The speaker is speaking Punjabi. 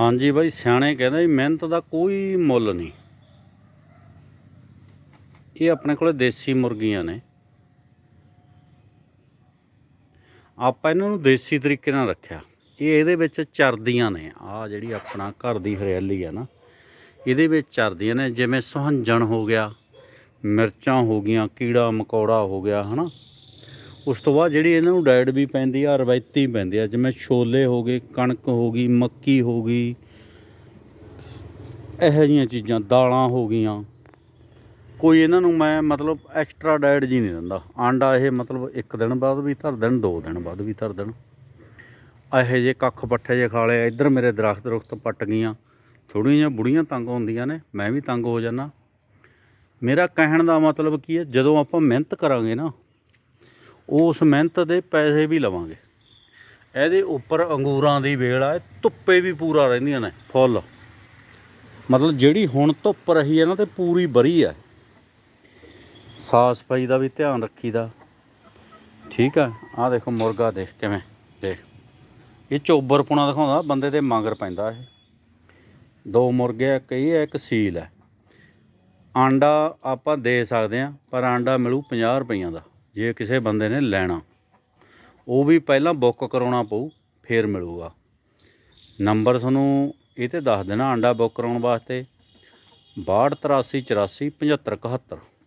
ਹਾਂਜੀ ਬਾਈ, ਸਿਆਣੇ ਕਹਿੰਦੇ ਜੀ ਮਿਹਨਤ ਦਾ ਕੋਈ ਮੁੱਲ ਨਹੀਂ। ਇਹ ਆਪਣੇ ਕੋਲੇ ਦੇਸੀ ਮੁਰਗੀਆਂ ਨੇ। ਆਪਾਂ ਇਹਨਾਂ ਨੂੰ ਦੇਸੀ ਤਰੀਕੇ ਨਾਲ ਰੱਖਿਆ। ਇਹ ਇਹਦੇ ਵਿੱਚ ਚਰਦੀਆਂ ਨੇ। ਆ ਜਿਹੜੀ ਆਪਣਾ ਘਰ ਦੀ ਹਰਿਆਲੀ ਆ ਨਾ, ਇਹਦੇ ਵਿੱਚ ਚਰਦੀਆਂ ਨੇ। ਜਿਵੇਂ ਸੁਹੰਜਣ ਹੋ ਗਿਆ, ਮਿਰਚਾਂ ਹੋ ਗਈਆਂ ਕੀੜਾ ਮਕੌੜਾ ਹੋ ਗਿਆ, ਹਨਾ? ਉਸ ਤੋਂ ਬਾਅਦ ਜਿਹੜੀ ਇਹਨਾਂ ਨੂੰ ਡਾਈਟ ਵੀ ਪੈਂਦੀ ਆ, ਰਵਾਇਤੀ ਪੈਂਦੀ ਆ, ਜਿਵੇਂ ਛੋਲੇ ਹੋ ਗਏ, ਕਣਕ ਹੋ ਗਈ, ਮੱਕੀ ਹੋ ਗਈ, ਇਹੋ ਜਿਹੀਆਂ ਚੀਜ਼ਾਂ, ਦਾਲਾਂ ਹੋ ਗਈਆਂ। ਕੋਈ ਇਹਨਾਂ ਨੂੰ ਮੈਂ ਮਤਲਬ ਐਕਸਟਰਾ ਡਾਈਟ ਜੀ ਨਹੀਂ ਦਿੰਦਾ। ਆਂਡਾ ਇਹ ਮਤਲਬ ਇੱਕ ਦਿਨ ਬਾਅਦ ਵੀ ਧਰ ਦੇਣ, ਦੋ ਦਿਨ ਬਾਅਦ ਵੀ ਧਰ ਦੇਣ। ਇਹੋ ਜਿਹੇ ਕੱਖ ਪੱਠੇ ਜੇ ਖਾ ਲਏ, ਇੱਧਰ ਮੇਰੇ ਦਰਖਤ ਰੁਖਤ ਪੱਟ ਗਈਆਂ। ਥੋੜ੍ਹੀਆਂ ਜਿਹੀਆਂ ਬੁੜੀਆਂ ਤੰਗ ਹੁੰਦੀਆਂ ਨੇ, ਮੈਂ ਵੀ ਤੰਗ ਹੋ ਜਾਂਦਾ। ਮੇਰਾ ਕਹਿਣ ਦਾ ਮਤਲਬ ਕੀ ਹੈ ਜਦੋਂ ਆਪਾਂ ਮਿਹਨਤ ਕਰਾਂਗੇ ਨਾ ਉਸ ਮਿਹਨਤ ਦੇ ਪੈਸੇ ਵੀ ਲਵਾਂਗੇ। ਇਹਦੇ ਉੱਪਰ ਅੰਗੂਰਾਂ ਦੀ ਵੇਲ ਆ ਧੁੱਪੇ ਵੀ ਪੂਰਾ ਰਹਿੰਦੀਆਂ ਨੇ, ਫੁੱਲ। ਮਤਲਬ ਜਿਹੜੀ ਹੁਣ ਧੁੱਪ ਰਹੀ ਹੈ ਨਾ, ਤੇ ਪੂਰੀ ਬਰੀ ਹੈ ਸਾਫ਼ ਸਫ਼ਾਈ ਦਾ ਵੀ ਧਿਆਨ ਰੱਖੀਦਾ। ਠੀਕ ਆ ਆ ਦੇਖੋ ਮੁਰਗਾ ਦੇਖ ਕਿਵੇਂ, ਦੇਖ। ਇਹ ਚੋਬਰਪੁਣਾ ਦਿਖਾਉਂਦਾ, ਬੰਦੇ ਦੇ ਮੰਗਰ ਪੈਂਦਾ ਇਹ। ਦੋ ਮੁਰਗੇ ਆ ਕਈ ਹੈ ਇੱਕ ਸੀਲ ਹੈ ਆਂਡਾ ਆਪਾਂ ਦੇ ਸਕਦੇ ਆ, ਪਰ ਆਂਡਾ ਮਿਲੂ 50 ਰੁਪਈਆਂ ਦਾ। ਜੇ ਕਿਸੇ ਬੰਦੇ ਨੇ ਲੈਣਾ, ਉਹ ਵੀ ਪਹਿਲਾਂ ਬੁੱਕ ਕਰਾਉਣਾ ਪਊ, ਫੇਰ ਮਿਲੂਗਾ। ਨੰਬਰ ਤੁਹਾਨੂੰ ਇਹ ਤੇ ਦੱਸ ਦੇਣਾ, ਆਂਡਾ ਬੁੱਕ ਕਰਾਉਣ ਵਾਸਤੇ। 62 83 84 75 71